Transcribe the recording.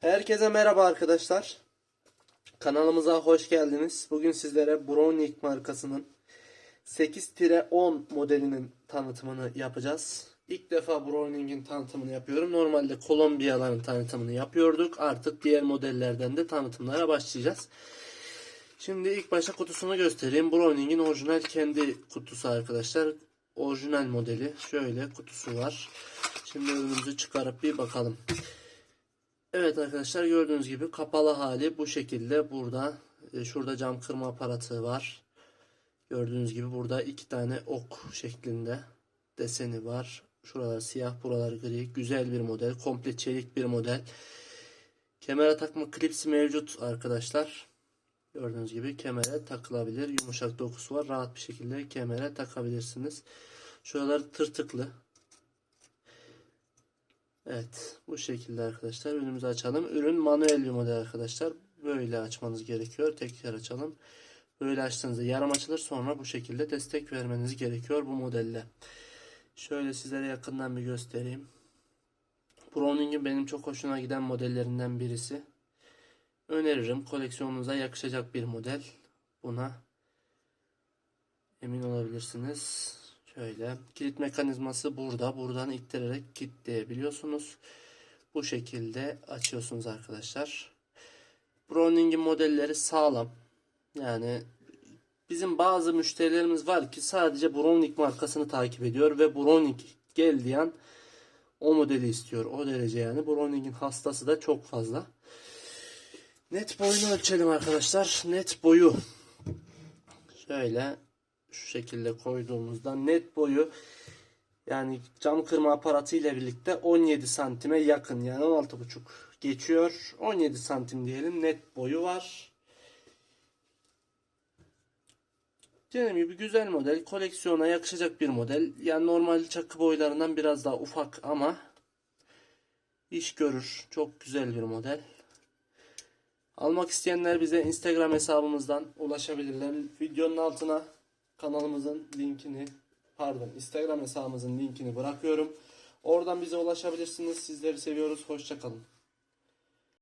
Herkese merhaba arkadaşlar. Kanalımıza hoş geldiniz. Bugün sizlere Browning markasının 8-10 modelinin tanıtımını yapacağız. İlk defa Browning'in tanıtımını yapıyorum. Normalde Kolombiyaların tanıtımını yapıyorduk. Artık diğer modellerden de tanıtımlara başlayacağız. Şimdi ilk başta kutusunu göstereyim. Browning'in orijinal kendi kutusu arkadaşlar. Orijinal modeli. Şöyle kutusu var. Şimdi ürünümüzü çıkarıp bir bakalım. Evet arkadaşlar gördüğünüz gibi kapalı hali bu şekilde burada e, şurada cam kırma aparatı var. Gördüğünüz gibi burada iki tane ok şeklinde deseni var. Şuralar siyah buralar gri güzel bir model komple çelik bir model. Kemere takma klipsi mevcut arkadaşlar. Gördüğünüz gibi kemere takılabilir. Yumuşak dokusu var. Rahat bir şekilde kemere takabilirsiniz. Şuralar tırtıklı. Evet bu şekilde arkadaşlar ürünümüzü açalım. Ürün manuel bir model arkadaşlar. Böyle açmanız gerekiyor. Tekrar açalım. Böyle açtığınızda yarım açılır sonra bu şekilde destek vermeniz gerekiyor bu modelle. Şöyle sizlere yakından bir göstereyim. Browning'in benim çok hoşuna giden modellerinden birisi. Öneririm. Koleksiyonunuza yakışacak bir model. Buna emin olabilirsiniz. Şöyle kilit mekanizması burada. Buradan ittirerek kilitleyebiliyorsunuz. Bu şekilde açıyorsunuz arkadaşlar. Browning'in modelleri sağlam. Yani bizim bazı müşterilerimiz var ki sadece Browning markasını takip ediyor ve Browning geldiği an o modeli istiyor. O derece yani. Browning'in hastası da çok fazla. Net boyunu ölçelim arkadaşlar. Net boyu şöyle şu şekilde koyduğumuzda net boyu yani cam kırma aparatı ile birlikte 17 santime yakın yani 16,5 geçiyor. 17 santim diyelim net boyu var. Dediğim gibi güzel model. Koleksiyona yakışacak bir model. Yani normal çakı boylarından biraz daha ufak ama iş görür. Çok güzel bir model. Almak isteyenler bize Instagram hesabımızdan ulaşabilirler. Videonun altına kanalımızın linkini pardon Instagram hesabımızın linkini bırakıyorum. Oradan bize ulaşabilirsiniz. Sizleri seviyoruz. Hoşçakalın.